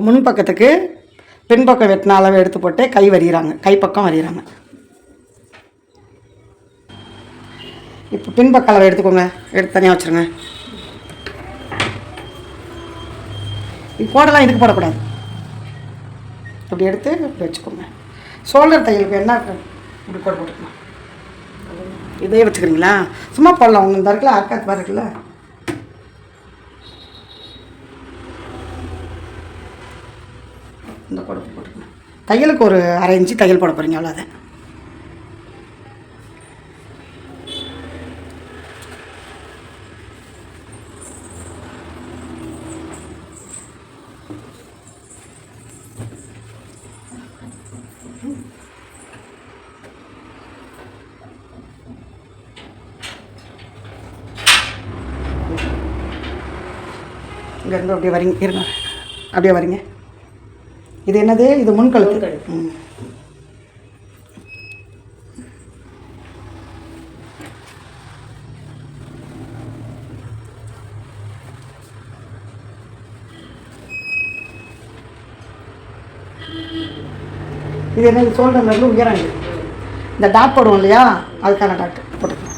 இப்போ முன் பக்கத்துக்கு பின்பக்கம் வெட்டின அளவு எடுத்து போட்டு கை வரைகிறாங்க கைப்பக்கம் வரைகிறாங்க இப்போ பின்பக்க அளவு எடுத்துக்கோங்க. எடுத்து தனியாக வச்சுருங்க. இது போடலாம் இதுக்கு போடக்கூடாது. இப்படி எடுத்து இப்படி வச்சுக்கோங்க. சோல்டர் தையலுக்கு என்ன இப்படி கூட போட்டுக்கலாம். இதே வச்சுக்கிறீங்களா? சும்மா போடலாம். உங்க இந்த இருக்குல்ல அர்க்காத் மாதிரி இருக்குல்ல இந்த கூட போட்டுக்கலாம் தையலுக்கு ஒரு அரை இன்ச்சு தையல் போட போகிறீங்க அவ்வளோதான் இங்கேருந்து அப்படியே வரீங்க இருங்க. அப்படியே வரீங்க. இது என்னது? இது முன்கழுத்து இது என்ன? இது ஷோல்டர்லேருந்து உயரம் இந்த டாட் போடுவோம் இல்லையா? அதுக்கான டாட் போட்டுக்கலாம்.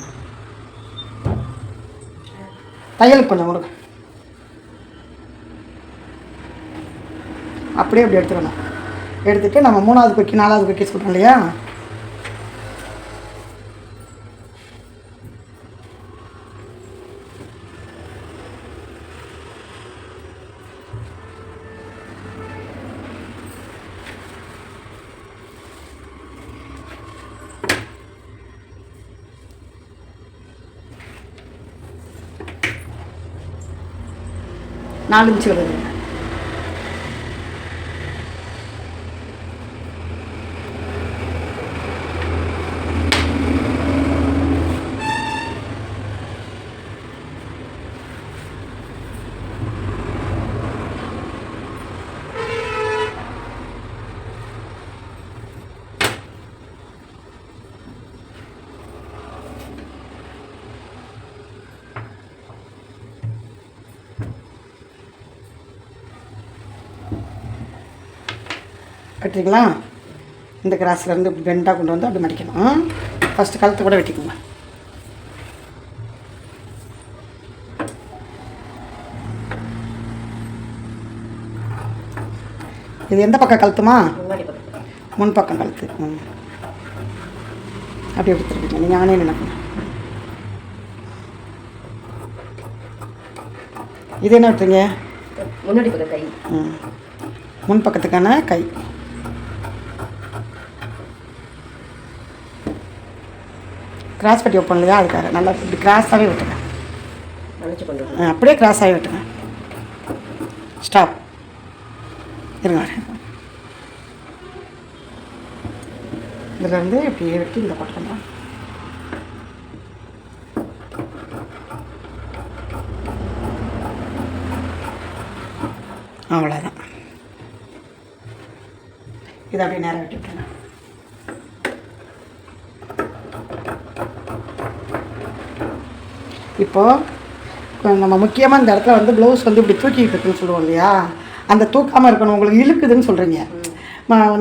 தையலுக்கு கொஞ்சம் கொடுங்க அப்படியே அப்படி எடுத்துடணும். எடுத்துகிட்டு நம்ம மூணாவது குக்கி நாலாவது குக்கி சொல்கிறோம் இல்லையா? நாலு இன்ச்சு வருது. வெட்டுறீங்களா இந்த கிராஸ்லேருந்து இப்படி பெண்டாக கொண்டு வந்து அப்படி மடிக்கணும். ஃபஸ்ட்டு கழுத்து கூட வெட்டிக்கோங்க. இது எந்த பக்கம் கழுத்துமா? முன் பக்கம் கழுத்து. ம். அப்படி எடுத்துருக்கீங்க நீங்கள் ஆனே நினைக்கணும். இது என்ன விட்டுறீங்க முன்னாடி பக்கம் கை. ம். முன் பக்கத்துக்கான கை. கிராஸ் பட்டி வைப்போம் இல்லையா அதுக்காக நல்லா இப்படி கிராஸாகவே விட்டுங்க நினச்சி கொண்டு அப்படியே கிராஸ் ஆகி விட்டுங்க ஸ்டாப் இருங்க வரேன். இதுல இருந்து இப்படி வெட்டி இந்த போட்டுக்கலாம் அவ்வளோதான் இதை அப்படியே நேரம் வெட்டி விட்டுருங்க. இப்போது நம்ம முக்கியமாக இந்த இடத்துல வந்து ப்ளவுஸ் வந்து இப்படி தூக்கிட்டு இருக்குன்னு சொல்லுவோம் இல்லையா? அந்த தூக்காமல் இருக்கணும் உங்களுக்கு இழுக்குதுன்னு சொல்கிறீங்க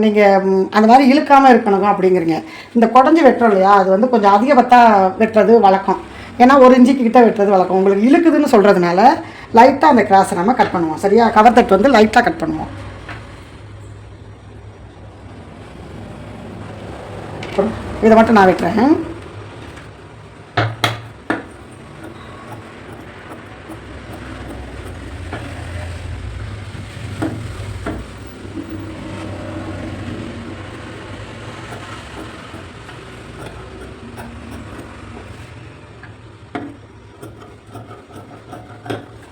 நீங்கள் அந்த மாதிரி இழுக்காமல் இருக்கணும் அப்படிங்கிறீங்க. இந்த குடஞ்சி வெட்டுறோம் இல்லையா? அது வந்து கொஞ்சம் அதிகபத்தாக வெட்டுறது வழக்கம். ஏன்னா ஒரு இன்ச்சுக்கு கிட்ட வெட்டுறது வழக்கம். உங்களுக்கு இழுக்குதுன்னு சொல்கிறதுனால லைட்டாக அந்த கிராஸை நம்ம கட் பண்ணுவோம். சரியா? கவர் தட்டு வந்து லைட்டாக கட் பண்ணுவோம். அப்புறம் இதை மட்டும் நான் வெட்டுறேன்.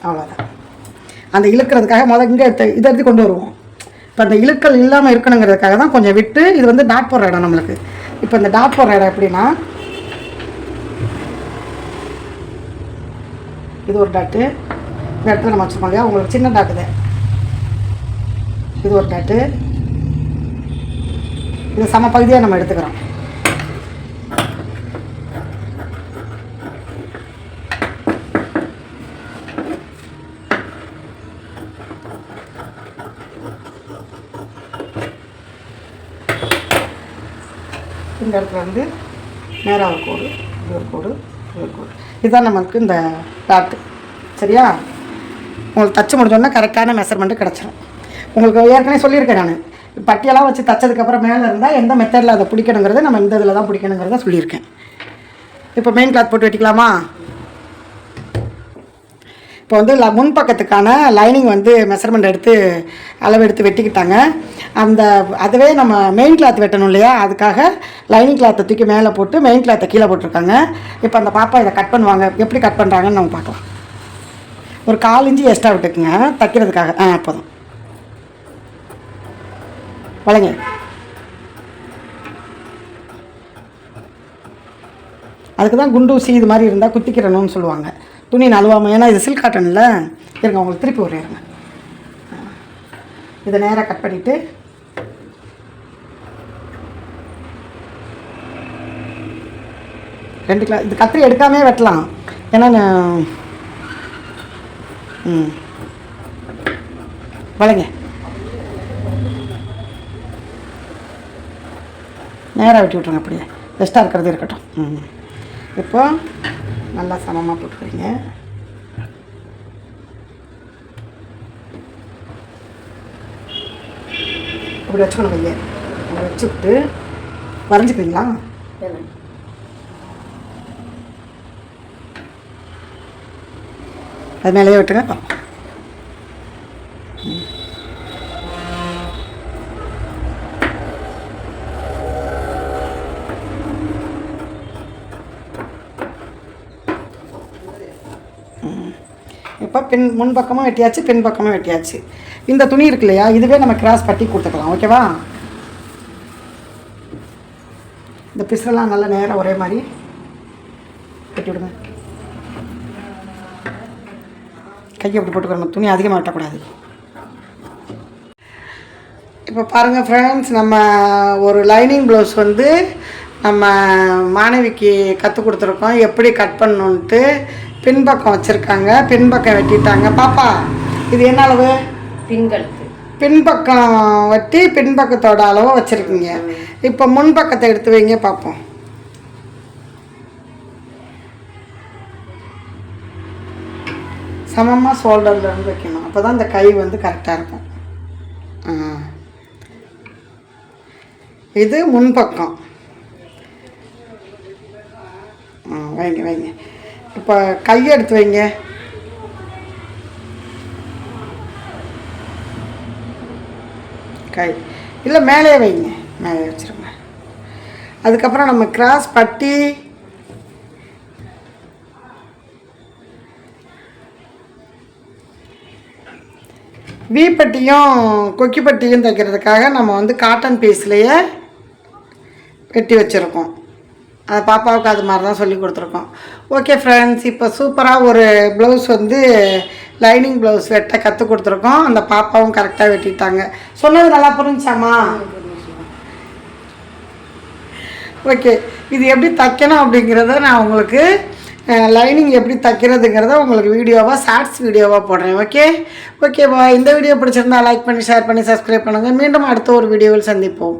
அவ்வளோதான் அந்த இழுக்கிறதுக்காக முதல் இங்கே இதை எடுத்து கொண்டு வருவோம். இப்போ அந்த இழுக்கல் இல்லாமல் இருக்கணுங்கிறதுக்காக தான் கொஞ்சம் விட்டு இது வந்து டாட் போடுற இடம் நம்மளுக்கு. இப்போ இந்த டாட் போடுற இடம் எப்படின்னா இது ஒரு டாட்டு இந்த இடத்துல நம்ம வச்சுருக்கோம் இல்லையா? உங்களுக்கு சின்ன டாட்டு இது. ஒரு டாட்டு இது சம பகுதியாக நம்ம எடுத்துக்கிறோம். இந்த இடத்துல வந்து நேராக ஒரு கோடு இது ஒரு கோடு இது ஒரு கோடு. இதுதான் நமக்கு இந்த டாட்டு சரியா? உங்களுக்கு தச்சு முடிஞ்சோன்னா கரெக்டான மெஷர்மெண்ட்டு கிடச்சிரும். உங்களுக்கு ஏற்கனவே சொல்லியிருக்கேன் நான். பட்டியெல்லாம் வச்சு தச்சதுக்கப்புறம் மேலே இருந்தால் எந்த மெத்தடில் அதை பிடிக்கணுங்கிறத நம்ம இந்த இதில் தான் பிடிக்கணுங்கிறத சொல்லியிருக்கேன். இப்போ மெயின் கிளாத் போட்டு வெட்டிக்கலாமா? இப்போ வந்து ல- முன் பக்கத்துக்கான லைனிங் வந்து மெஷர்மெண்ட் எடுத்து அளவு எடுத்து வெட்டிக்கிட்டாங்க. அந்த அதுவே நம்ம மெயின் கிளாத் வெட்டணும் இல்லையா? அதுக்காக லைனிங் கிளாத்தை தூக்கி மேலே போட்டு மெயின் கிளாத்தை கீழே போட்டிருக்காங்க. இப்போ அந்த பாப்பா இதை கட் பண்ணுவாங்க. எப்படி கட் பண்ணுறாங்கன்னு நம்ம பார்க்கலாம். ஒரு கால் இஞ்சி எக்ஸ்ட்ரா விட்டுக்குங்க. தைக்கிறதுக்காக. ஆ போதும். வளைங்க. அதுக்கு தான் குண்டூசி இது மாதிரி இருந்தால் குத்திக்கிறணும்னு சொல்லுவாங்க. துணி நழுவாமல் ஏன்னா இது சில்க் காட்டன்ல இருங்க உங்களுக்கு திருப்பி ஒரு இதை நேராக கட் பண்ணிவிட்டு ரெண்டு கிலோ இது கத்திரி எடுக்காமே வெட்டலாம். ஏன்னா ம். வளைங்க. நேராக வெட்டி விட்ருங்க அப்படியே. பெஸ்ட்டாக இருக்கிறது இருக்கட்டும். ம். இப்போ நல்லா சமமாக போட்டுக்கிறீங்க இப்படி வச்சுக்கணும் கையை. இப்படி வச்சுக்கிட்டு வரைஞ்சிக்கிறீங்களா? அது மேலேயே விட்டுங்க இப்போ பின் முன் பக்கமும் வெட்டியாச்சு பின் பக்கமும் வெட்டியாச்சு. இந்த துணி இருக்கு இல்லையா இதுவே நம்ம கிராஸ் பட்டி கொடுத்துக்கலாம் ஓகேவா இந்த பிசுலாம் நல்லா நேராக ஒரே மாதிரி கட்டி விடுங்க. கையை அப்படி போட்டுக்கணும் துணி அதிகமாக வெட்டக்கூடாது. இப்போ பாருங்கள் ஃப்ரெண்ட்ஸ் நம்ம ஒரு லைனிங் ப்ளவுஸ் வந்து நம்ம மாணவிக்கு கற்றுக் கொடுத்துருக்கோம். எப்படி கட் பண்ணணுன்ட்டு பின்பக்கம் வச்சுருக்காங்க பின்பக்கம் வெட்டிட்டாங்க. பாப்பா இது என்ன அளவு? பின்கழுத்து. பின்பக்கம் வெட்டி பின்பக்கத்தோட அளவை வச்சுருக்கீங்க. இப்போ முன்பக்கத்தை எடுத்து வைங்க பார்ப்போம் சமமாக ஷோல்டரில் இருந்து வைக்கணும். அப்போ தான் இந்த கை வந்து கரெக்டாக இருக்கும். இது முன்பக்கம். ஆ வைங்க வைங்க. இப்போ கையை எடுத்து வைங்க. கை. இல்லை மேலே வைங்க. மேலே வச்சுருங்க. அதுக்கப்புறம் நம்ம கிராஸ் பட்டி. வீப்பட்டியும் கொக்கி பட்டியும் தைக்கிறதுக்காக நம்ம வந்து காட்டன் பீஸ்லேயே வெட்டி வச்சுருக்கோம். அந்த பாப்பாவுக்கு அது மாதிரி தான் சொல்லி கொடுத்துருக்கோம். ஓகே ஃப்ரெண்ட்ஸ் இப்போ சூப்பராக ஒரு ப்ளவுஸ் வந்து லைனிங் ப்ளவுஸ் வெட்ட கற்றுக் கொடுத்துருக்கோம். அந்த பாப்பாவும் கரெக்டாக வெட்டிட்டாங்க. சொன்னது நல்லா புரிஞ்சாமா ஓகே இது எப்படி தைக்கணும் அப்படிங்கிறத நான் உங்களுக்கு லைனிங் எப்படி தைக்கிறதுங்கிறத உங்களுக்கு வீடியோவாக ஷார்ட்ஸ் வீடியோவாக போடுறேன். ஓகே ஓகேவா இந்த வீடியோ பிடிச்சிருந்தா லைக் பண்ணி ஷேர் பண்ணி சப்ஸ்கிரைப் பண்ணுங்கள் மீண்டும் அடுத்த ஒரு வீடியோவில் சந்திப்போம்.